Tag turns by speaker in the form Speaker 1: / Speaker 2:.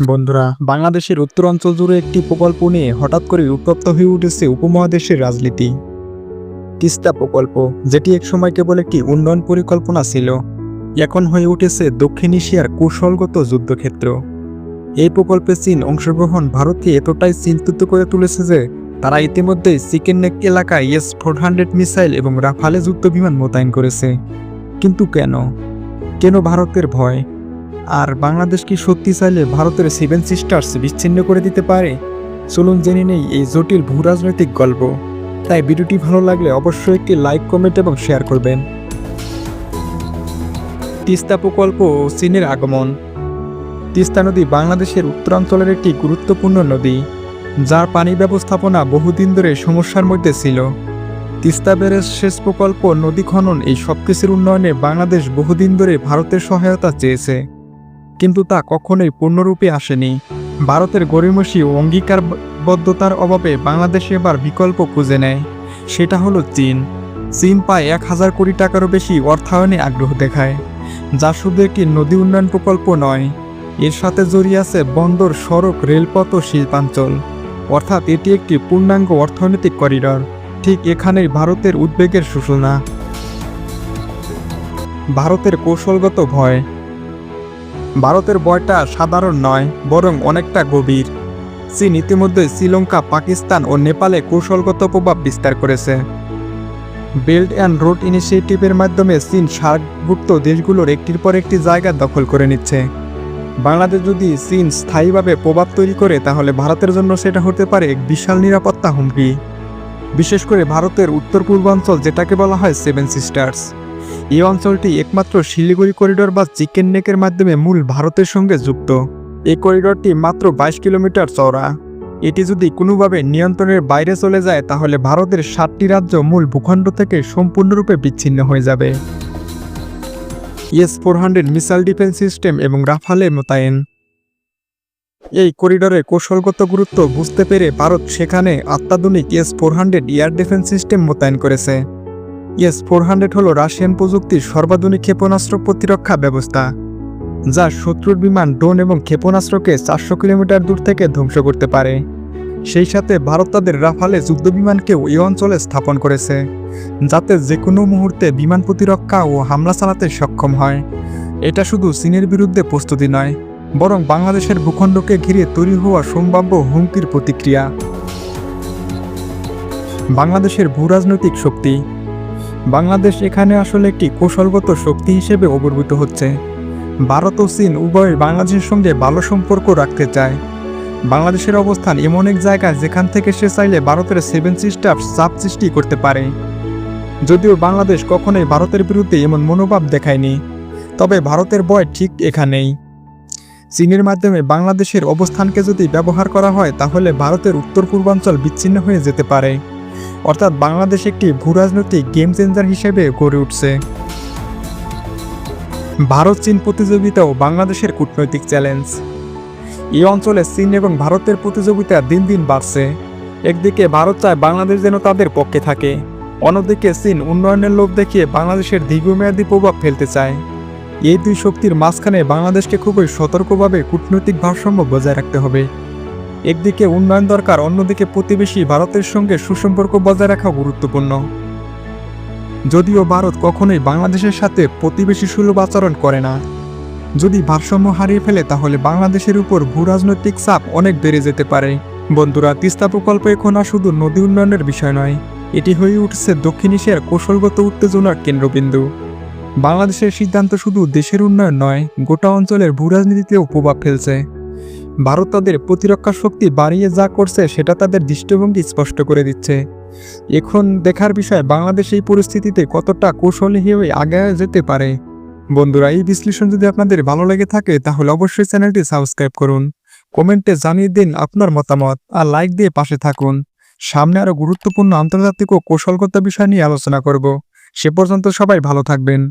Speaker 1: বন্ধুরা, বাংলাদেশের উত্তরাঞ্চল জুড়ে একটি প্রকল্প নিয়ে হঠাৎ করে উত্তপ্ত হয়ে উঠেছে উপমহাদেশের রাজনীতি। তিস্তা প্রকল্প, যেটি একসময় কেবল একটি উন্নয়ন পরিকল্পনা ছিল, এখন হয়ে উঠেছে দক্ষিণ এশিয়ার কৌশলগত যুদ্ধক্ষেত্র। এই প্রকল্পে চীন অংশগ্রহণ ভারতকে এতটাই চিন্তিত করে তুলেছে যে, তারা ইতিমধ্যেই চিকেন নেক এলাকায় এস ফোর হান্ড্রেড মিসাইল এবং রাফালে যুদ্ধ বিমান মোতায়েন করেছে। কিন্তু কেন? কেন ভারতের ভয়? আর বাংলাদেশ কি সত্যি চাইলে ভারতের সেভেন সিস্টার্স বিচ্ছিন্ন করে দিতে পারে? চলুন জেনে নেই এই জটিল ভূরাজনৈতিক গল্প। তাই ভিডিওটি ভালো লাগলে অবশ্যই একটি লাইক, কমেন্ট এবং শেয়ার করবেন। তিস্তা প্রকল্প চীনের আগমন। তিস্তা নদী বাংলাদেশের উত্তরাঞ্চলের একটি গুরুত্বপূর্ণ নদী, যার পানি ব্যবস্থাপনা বহুদিন ধরে সমস্যার মধ্যে ছিল। তিস্তা ব্যারেজ সেচ প্রকল্প, নদী খনন এই সবকিছুর উন্নয়নে বাংলাদেশ বহুদিন ধরে ভারতের সহায়তা চেয়েছে। কিন্তু তা কখনোই পূর্ণরূপে আসেনি। ভারতের গরিমসি ও অঙ্গীকারবদ্ধতার অভাবে বাংলাদেশ এবার বিকল্প খুঁজে নেয়। সেটা হলো চীন। চীন পায় এক হাজার কোটি টাকারও বেশি অর্থায়নে আগ্রহ দেখায়, যা শুধু একটি নদী উন্নয়ন প্রকল্প নয়, এর সাথে জড়িয়ে আছে বন্দর, সড়ক, রেলপথ ও শিল্পাঞ্চল। অর্থাৎ এটি একটি পূর্ণাঙ্গ অর্থনৈতিক করিডর। ঠিক এখানেই ভারতের উদ্বেগের সূচনা। ভারতের কৌশলগত ভয়। ভারতের বয়টা সাধারণ নয়, বরং অনেকটা গভীর। চীন ইতিমধ্যে শ্রীলঙ্কা, পাকিস্তান ও নেপালে কৌশলগত প্রভাব বিস্তার করেছে। বেল্ট অ্যান্ড রোড ইনিশিয়েটিভের মাধ্যমে চীন সার্কভুক্ত দেশগুলোর একটির পর একটি জায়গা দখল করে নিচ্ছে। বাংলাদেশ যদি চীন স্থায়ীভাবে প্রভাব তৈরি করে, তাহলে ভারতের জন্য সেটা হতে পারে এক বিশাল নিরাপত্তা হুমকি। বিশেষ করে ভারতের উত্তর পূর্বাঞ্চল যেটাকে বলা হয় সেভেন সিস্টার্স। এই অঞ্চলটি একমাত্র শিলিগুড়ি করিডোর বা চিকেন নেকের মাধ্যমে মূল ভারতের সঙ্গে যুক্ত। এই করিডোরটি মাত্র বাইশ কিলোমিটার চওড়া। এটি যদি কোনোভাবে নিয়ন্ত্রণের বাইরে চলে যায়, তাহলে ভারতের সাতটি রাজ্য মূল ভূখণ্ড থেকে সম্পূর্ণরূপে বিচ্ছিন্ন হয়ে যাবে। S four hundred missile defence system এবং রাফালে মোতায়েন। এই করিডোরের কৌশলগত গুরুত্ব বুঝতে পেরে ভারত সেখানে অত্যাধুনিক S four hundred air defence system মোতায়েন করেছে। এস ফোর হান্ড্রেড হল রাশিয়ান প্রযুক্তির সর্বাধুনিক ক্ষেপণাস্ত্র প্রতিরক্ষা ব্যবস্থা, যা শত্রুর বিমান, ড্রোন এবং ক্ষেপণাস্ত্রকে চারশো কিলোমিটার দূর থেকে ধ্বংস করতে পারে। সেই সাথে ভারত তাদের রাফালে যুদ্ধবিমানকেও এই অঞ্চলে স্থাপন করেছে, যাতে যে কোনো মুহূর্তে বিমান প্রতিরক্ষা ও হামলা চালাতে সক্ষম হয়। এটা শুধু চীনের বিরুদ্ধে প্রস্তুতি নয়, বরং বাংলাদেশের ভূখণ্ডকে ঘিরে তৈরি হওয়া সম্ভাব্য হুমকির প্রতিক্রিয়া। বাংলাদেশের ভূরাজনৈতিক শক্তি বাংলাদেশ এখানে আসলে একটি কৌশলগত শক্তি হিসেবে অবর্বিত হচ্ছে। ভারত ও চীন উভয় বাংলাদেশের সঙ্গে ভালো সম্পর্ক রাখতে চায়। বাংলাদেশের অবস্থান এমন এক জায়গা যেখান থেকে সে চাইলে ভারতের সেভেন সিস্টার চাপ সৃষ্টি করতে পারে। যদিও বাংলাদেশ কখনোই ভারতের বিরুদ্ধে এমন মনোভাব দেখায়নি, তবে ভারতের বয় ঠিক এখানেই। চীনের মাধ্যমে বাংলাদেশের অবস্থানকে যদি ব্যবহার করা হয়, তাহলে ভারতের উত্তর পূর্বাঞ্চল বিচ্ছিন্ন হয়ে যেতে পারে। অর্থাৎ বাংলাদেশ একটি ভূরাজনৈতিক গেম চেঞ্জার হিসেবে গড়ে উঠছে। ভারত চীন প্রতিযোগিতাও বাংলাদেশের কূটনৈতিক চ্যালেঞ্জ এই অঞ্চলে চীন এবং ভারতের প্রতিযোগিতা দিন দিন বাড়ছে। একদিকে ভারত চায় বাংলাদেশ যেন তাদের পক্ষে থাকে, অন্যদিকে চীন উন্নয়নের লোভ দেখিয়ে বাংলাদেশের দীর্ঘমেয়াদী প্রভাব ফেলতে চায়। এই দুই শক্তির মাঝখানে বাংলাদেশকে খুবই সতর্কভাবে কূটনৈতিক ভারসাম্য বজায় রাখতে হবে। একদিকে উন্নয়ন দরকার, অন্যদিকে প্রতিবেশী ভারতের সঙ্গে সুসম্পর্ক বজায় রাখা গুরুত্বপূর্ণ। যদিও ভারত কখনোই বাংলাদেশের সাথে প্রতিবেশী সুলভ আচরণ করে না। যদি ভারসাম্য হারিয়ে ফেলে, তাহলে বাংলাদেশের উপর ভূরাজনৈতিক চাপ অনেক বেড়ে যেতে পারে। বন্ধুরা, তিস্তা প্রকল্প এখন আর শুধু নদী উন্নয়নের বিষয় নয়, এটি হয়ে উঠছে দক্ষিণ এশিয়ার কৌশলগত উত্তেজনার কেন্দ্রবিন্দু। বাংলাদেশের সিদ্ধান্ত শুধু দেশের উন্নয়ন নয়, গোটা অঞ্চলের ভূরাজনীতিতেও প্রভাব ফেলছে। ভারত তাদের প্রতিরক্ষা শক্তি বাড়িয়ে যা করছে, সেটা তাদের দৃষ্টিভঙ্গি স্পষ্ট করে দিচ্ছে। এখন দেখার বিষয়, বাংলাদেশ এই পরিস্থিতিতে কতটা কৌশলী হয়ে আগে যেতে পারে? বন্ধুরা, এই বিশ্লেষণ যদি আপনাদের ভালো লেগে থাকে, তাহলে অবশ্যই চ্যানেলটি সাবস্ক্রাইব করুন। কমেন্টে জানিয়ে দিন আপনার মতামত আর লাইক দিয়ে পাশে থাকুন। সামনে আরও গুরুত্বপূর্ণ আন্তর্জাতিক ও কৌশলগত বিষয় নিয়ে আলোচনা করব। সে পর্যন্ত সবাই ভালো থাকবেন।